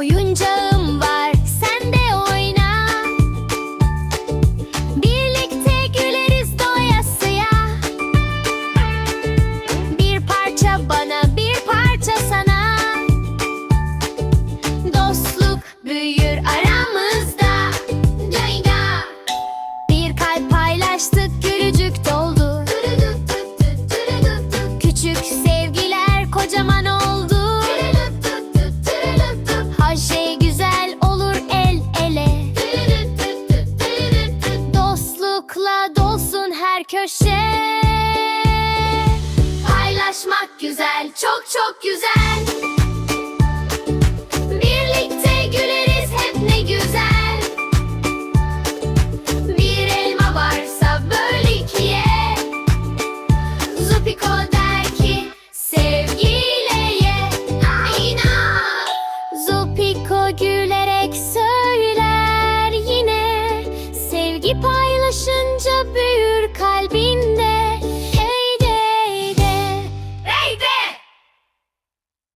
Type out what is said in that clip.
oyuncak Dostlukla dolsun her köşe. Paylaşmak güzel, çok çok güzel. Birlikte güleriz hep ne güzel. Bir elma varsa böl ikiye Zupiko der ki sevgiyle ye. Zupiko gülerek söyler yine. Sevgi paylaşır albino